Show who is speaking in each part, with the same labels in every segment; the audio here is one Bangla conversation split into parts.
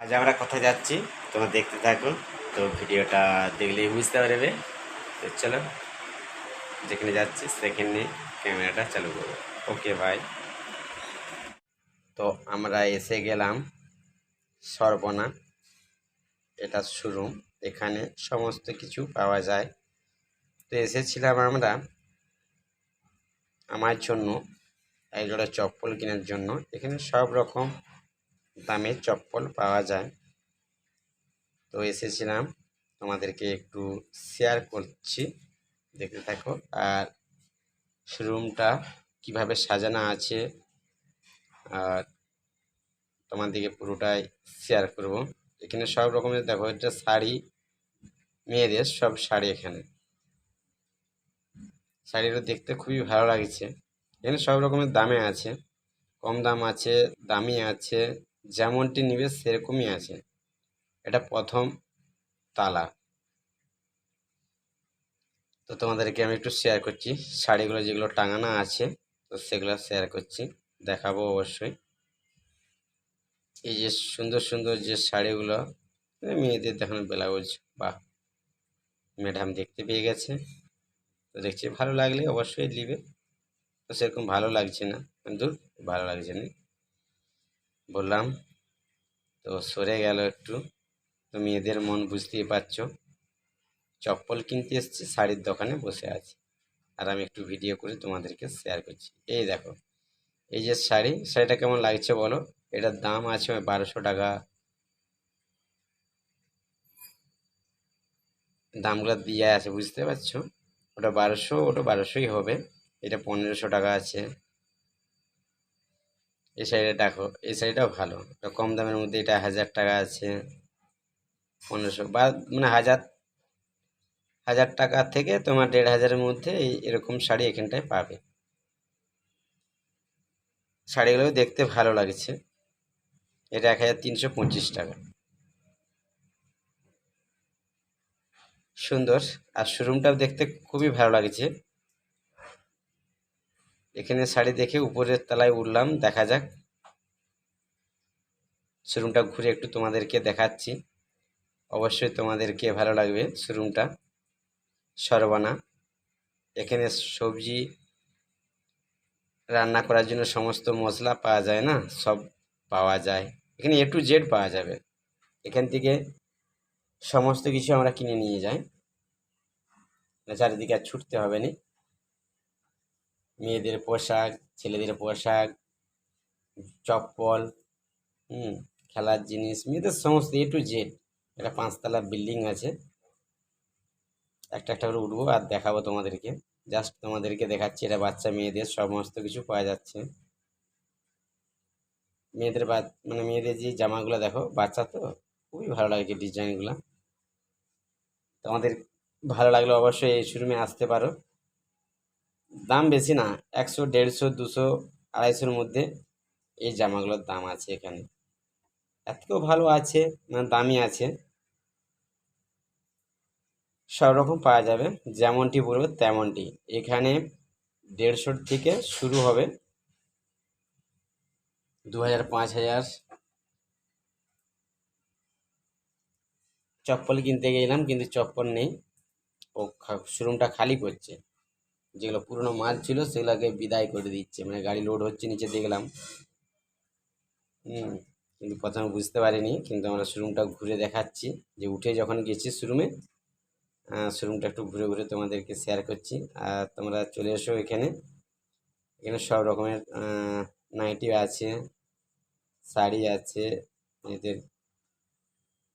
Speaker 1: আজ আমরা কোথায় যাচ্ছি? তোমরা দেখতে থাকো। তো ভিডিওটা দেখলেই বুঝতে পারবে। তো চলো, যেখানে যাচ্ছি সেখানে ক্যামেরাটা চালু করব। ওকে ভাই তো আমরা এসে গেলাম সর্বনা। এটা শোরুম এখানে সমস্ত কিছু পাওয়া যায়। তো এসেছিলাম আমরা আমার জন্য এক জোড়া চপ্পল কেনার জন্য। এখানে সব রকম দামে চপ্পল পাওয়া যায়। তো এসেছিলাম তোমাদেরকে একটু শেয়ার করছি। দেখতে থাকো। আর শোরুমটা কীভাবে সাজানো আছে, আর তোমাদেরকে পুরোটাই শেয়ার করব। এখানে সব রকমের, দেখো, এটা শাড়ি, মেয়েদের সব শাড়ি এখানে। শাড়িটা দেখতে খুবই ভালো লাগছে। এখানে সব রকমের দামে আছে। কম দাম আছে, দামি আছে যেমনটি নিবে সেরকমই আছে। এটা প্রথম তালা। তো তোমাদেরকে আমি একটু শেয়ার করছি। শাড়িগুলো যেগুলো টাঙানো আছে, তো সেগুলো শেয়ার করছি। দেখাবো অবশ্যই। এই যে সুন্দর সুন্দর যে শাড়িগুলো মেয়েদের দেখানো ব্লাউজ, বাহ! ম্যাডাম দেখতে পেয়ে গেছে। তো দেখছি, ভালো লাগলে অবশ্যই নিবে তো সেরকম ভালো লাগছে না। কিন্তু ভালো লাগছে না। বললাম, তো সরে গেল একটু। তো মেয়েদের মন বুঝতেই পারছ। চপ্পল কিনতে এসেছি, শাড়ির দোকানে বসে আছি। আর আমি একটু ভিডিও করে তোমাদেরকে শেয়ার করছি। এই দেখো, এই যে শাড়ি, শাড়িটা কেমন লাগছে বলো? এটার দাম আছে বারোশো টাকা। দামগুলো দিয়ে আছে, বুঝতে পারছ? ওটা বারোশো, ওটা বারোশোই হবে। এটা পনেরোশো টাকা আছে। এই শাড়িটা দেখো, এই শাড়িটাও ভালো। এটা কম দামের মধ্যে এটা হাজার টাকা আছে, পনেরোশো বা মানে হাজার হাজার টাকা থেকে তোমার দেড় হাজারের মধ্যে এই এরকম শাড়ি এখানটায় পাবে। শাড়িগুলো দেখতে ভালো লাগছে। এটা এক হাজার তিনশো পঁচিশ টাকা। সুন্দর। আর শোরুমটাও দেখতে খুবই ভালো লাগছে। এখানে শাড়ি দেখে উপরের তলায় উঠলাম, দেখা যাক। শোরুমটা ঘুরে একটু তোমাদেরকে দেখাচ্ছি। অবশ্যই তোমাদেরকে ভালো লাগবে শোরুমটা। সরবানা এখানে সবজি রান্না করার জন্য সমস্ত মশলা পাওয়া যায় না? সব পাওয়া যায়। এখানে এ টু জেড পাওয়া যাবে। এখান থেকে সমস্ত কিছু আমরা কিনে নিয়ে যাই। চারিদিকে আর ছুটতে হবে না। মেয়েদের পোশাক, ছেলেদের পোশাক, চপ্পল, হুম, খেলার জিনিস, মেয়েদের সমস্ত এ টু জেড একটা পাঁচতলা বিল্ডিং আছে। একটা একটা করে উঠবো আর দেখাবো তোমাদেরকে। জাস্ট তোমাদেরকে দেখাচ্ছি, এটা বাচ্চা মেয়েদের, সমস্ত কিছু পাওয়া যাচ্ছে। মেয়েদের বা মানে মেয়েদের যে জামাগুলো দেখো, বাচ্চা তো, খুবই ভালো লাগে ডিজাইনগুলো তোমাদের ভালো লাগলে অবশ্যই এই শোরুমে আসতে পারো। দাম বেশি না, একশো, দেড়শো, দুশো, আড়াইশোর মধ্যে এই জামাগুলোর দাম আছে এখানে। এর থেকেও ভালো আছে মানে দামি আছে। সব রকম পাওয়া যাবে, যেমনটি বলবে তেমনটি। এখানে দেড়শোর থেকে শুরু হবে। দু হাজার পাঁচ হাজার চপ্পল কিনতে গেলাম, কিন্তু চপ্পল নেই। ও শোরুমটা খালি করছে। যেগুলো পুরনো মাল ছিল সেগুলোকে বিদায় করে দিচ্ছে। মানে গাড়ি লোড হচ্ছে নিচে দেখলাম। হুম, কিন্তু প্রথমে বুঝতে পারিনি, কিন্তু আমরা শোরুমটা ঘুরে দেখাচ্ছি। যে উঠে যখন গেছি শোরুমে শোরুমটা একটু ঘুরে ঘুরে তোমাদেরকে শেয়ার করছি। আর তোমরা চলে এসো এখানে। এখানে সব রকমের নাইটি আছে, শাড়ি আছে, এদের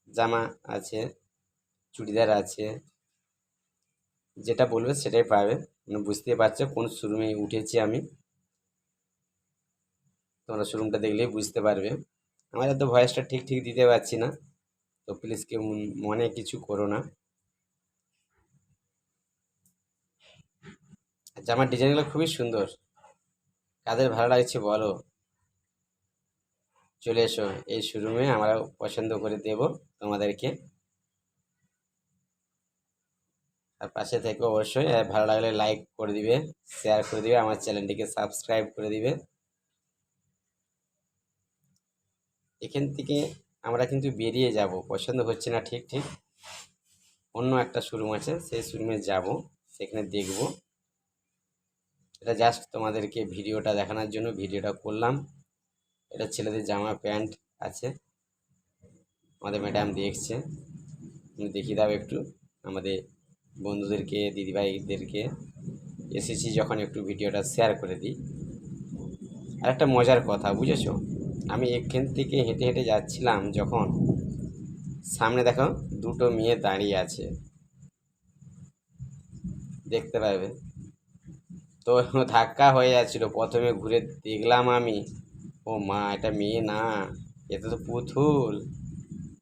Speaker 1: জামা আছে, চুড়িদার আছে। যেটা বলবে সেটাই পাবে। মানে বুঝতেই পারছ কোন শোরুমে উঠেছি আমি। তোমরা শোরুমটা দেখলেই বুঝতে পারবে। আমার এত ভয়েসটা ঠিক ঠিক দিতে পারছি না। তো প্লিজ কেউ মনে কিছু করো না। জামার ডিজাইনগুলো খুবই সুন্দর। কাদের ভালো লাগছে বলো? চলে এসো, এই শোরুমে আমরা পছন্দ করে দেব তোমাদেরকে। আর পাশে থেকে অবশ্যই ভালো লাগলে লাইক করে দিবে শেয়ার করে দিবে, আমার চ্যানেলটিকে সাবস্ক্রাইব করে দিবে। এখান থেকে আমরা কিন্তু বেরিয়ে যাব, পছন্দ হচ্ছে না ঠিক ঠিক। অন্য একটা শোরুম আছে, সেই শোরুমে যাব, সেখানে দেখব। এটা জাস্ট তোমাদেরকে ভিডিওটা দেখানোর জন্য ভিডিওটা করলাম। এটা ছেলেদের জামা প্যান্ট আছে। আমাদের ম্যাডাম দেখছে। দেখিয়ে দাও একটু, আমাদের বন্ধুদেরকে, দিদিভাইদেরকে এসেছি যখন একটু ভিডিওটা শেয়ার করে দিই। আর একটা মজার কথা, বুঝেছ? আমি এখান থেকে হেঁটে হেঁটে যাচ্ছিলাম যখন সামনে দেখো দুটো মেয়ে দাঁড়িয়ে আছে। দেখতে পাবে। তো ধাক্কা হয়ে যাচ্ছিল। প্রথমে ঘুরে দেখলাম আমি। ও মা, এটা মেয়ে না এটা তো পুতুল।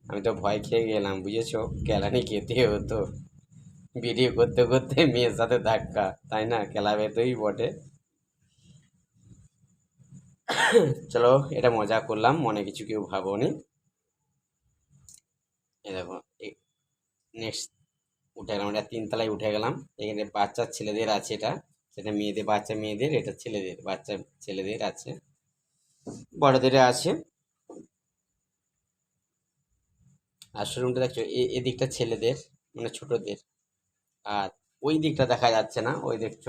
Speaker 1: আমি তো ভয় খেয়ে গেলাম, বুঝেছ? কেলানি খেতে হতো। ভিডিও করতে করতে মেয়ের সাথে ধাক্কা, তাই না? ক্লাবে তোই বটে। চলো, এটা মজা করলাম, মনে কিছু কেউ ভাবোনি। দেখো নেক্সট উঠে গেলাম, এটা তিনতলায় উঠে গেলাম। এখানে বাচ্চা ছেলেদের আছে এটা। সেটা মেয়েদের, বাচ্চা মেয়েদের, এটা ছেলেদের, বাচ্চা ছেলেদের আছে। বড়দের আছে। আর শোরুমটা দেখছ এদিকটা ছেলেদের মানে ছোটদের। আর ওই দিকটা দেখা যাচ্ছে না, ওই দেখছ?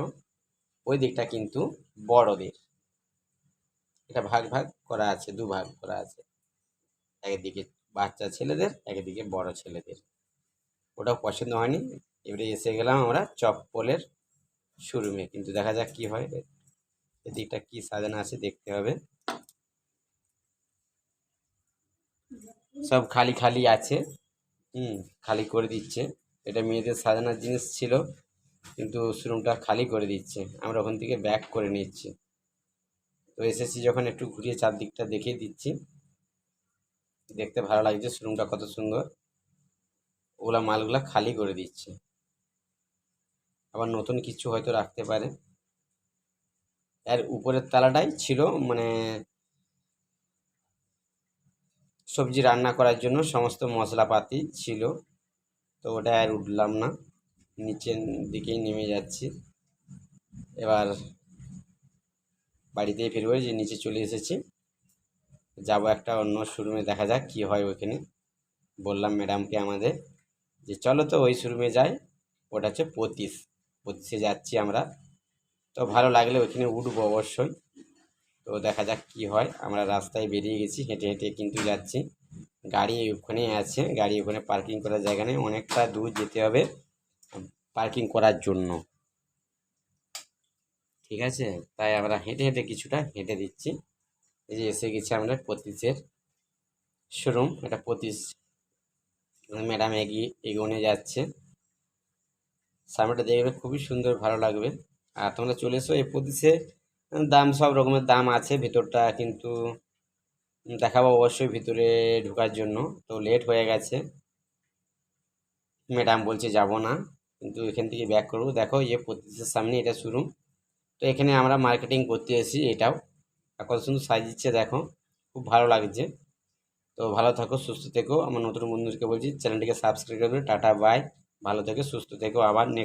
Speaker 1: ওই দিকটা কিন্তু বড়দের। এটা ভাগ ভাগ করা আছে, দু ভাগ করা আছে। একদিকে বাচ্চা ছেলেদের, একদিকে বড় ছেলেদের। ওটাও পছন্দ হয়নি। এবারে এসে গেলাম আমরা চপ্পলের শোরুমে। কিন্তু দেখা যাক কি হয়। এদিকটা কি সাজানো আছে দেখতে হবে। সব খালি খালি আছে। হুম, খালি করে দিচ্ছে। এটা মেয়েদের সাজানোর জিনিস ছিল, কিন্তু শোরুমটা খালি করে দিচ্ছে। আমরা ওখান থেকে ব্যাক করে নিচ্ছি। তো এসেছি যখন একটু ঘুরিয়ে চারদিকটা দেখিয়ে দিচ্ছি। দেখতে ভালো লাগছে শোরুমটা কত সুন্দর। ওগুলা মালগুলা খালি করে দিচ্ছে। আবার নতুন কিছু হয়তো রাখতে পারে। এর উপরের তালাটাই ছিল মানে সবজি রান্না করার জন্য সমস্ত মশলাপাতি ছিল। তো ওটা আর উঠলাম না। নিচের দিকেই নেমে যাচ্ছি। এবার বাড়িতেই ফিরবো যে নিচে চলে এসেছি। যাব একটা অন্য শোরুমে দেখা যাক কি হয় ওইখানে। বললাম ম্যাডামকে আমাদের যে, চলো তো ওই শোরুমে যাই। ওটা হচ্ছে পঁচিশ। পঁচিশে যাচ্ছি আমরা। তো ভালো লাগলে ওইখানে উঠবো অবশ্যই। তো দেখা যাক কি হয়। আমরা রাস্তায় বেরিয়ে গেছি, হেঁটে হেঁটে কিন্তু যাচ্ছি। গাড়ি ওখানেই আছে, গাড়ি ওখানে পার্কিং করার জায়গা নেই, অনেকটা দূর যেতে হবে পার্কিং করার জন্য। ঠিক আছে? তাই আমরা হেঁটে হেঁটে কিছুটা হেঁটে দিচ্ছি। এই যে এসে গেছি আমরা পঁচিশের শোরুম এটা পঁচিশ। ম্যাডাম এগিয়ে, এগোনে যাচ্ছে। সামনেটা দেখবে, খুবই সুন্দর, ভালো লাগবে। আর তোমরা চলে এসো, এই পঁচিশে দাম সব রকমের দাম আছে, ভেতরটা কিন্তু দেখাবো অবশ্যই ভিতরে ঢোকার জন্য। তো লেট হয়ে গেছে। ম্যাডাম বলছে যাব না, কিন্তু এখান থেকে ব্যাক করব। দেখো যে পঁচিশের সামনে এটা শোরুম তো এখানে আমরা মার্কেটিং করতে এসেছি এটাও। কত সুন্দর দিচ্ছে, দেখো। খুব ভালো লাগছে। তো ভালো থাকো, সুস্থ থেকো। আমার নতুন বন্ধুদেরকে বলছি চ্যানেলটিকে সাবস্ক্রাইব করবে টাটা বাই ভালো থেকো, সুস্থ থেকো। আবার নেক্সট